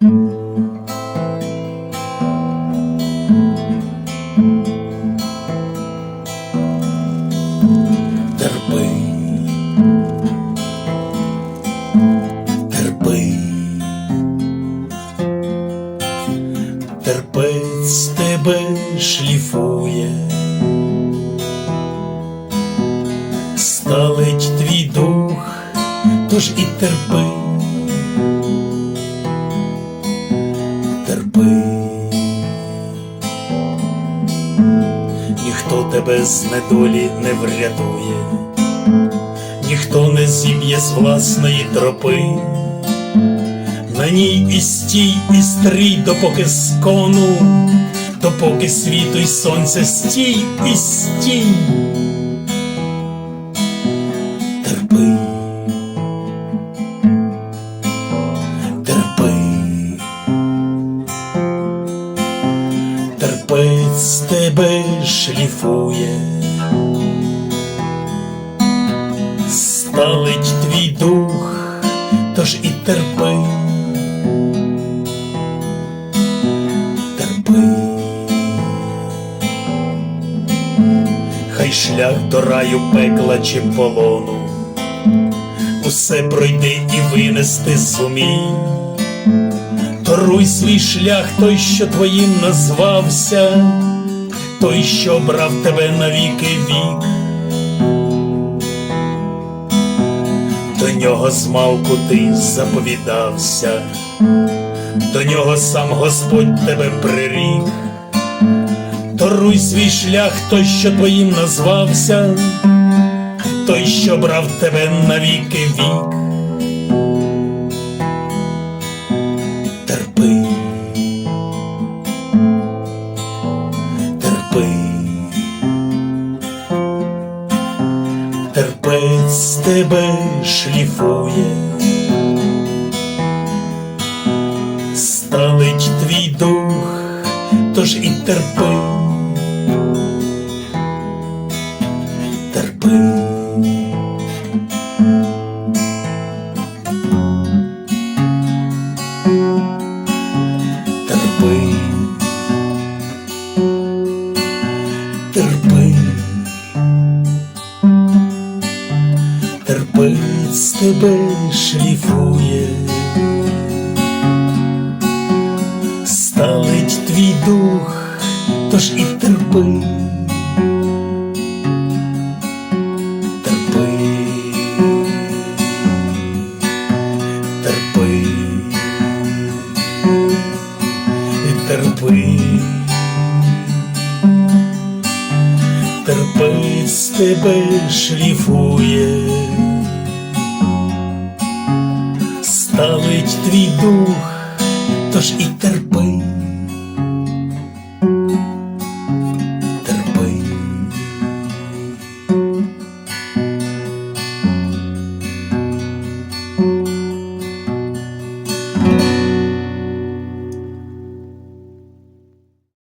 Терпець тебе шліфує, сталить твій дух, тож і терпи. Ніхто тебе з недолі не врятує, ніхто не зіб'є з власної тропи, на ній і стій, і стрій, допоки скону, допоки світу й сонце стій і стій. Терпець тебе шліфує, сталить твій дух, тож і терпи, терпи, хай шлях до раю пекла чи полону, усе пройди і винести зумій. Торуй свій шлях, той, що твоїм назвався, той, що брав тебе навіки вік. До нього змалку ти заповідався, до нього сам Господь тебе прирік. Торуй свій шлях, той, що твоїм назвався, той, що брав тебе навіки вік. Тебе шліфує, сталить твій дух, тож і терпи, терпи. терпи, терпець тебе шліфує, сталить твій дух, тож і терпи, терпи, терпи. Терпи, терпець тебе шліфує, сталить твій дух, тож і терпи,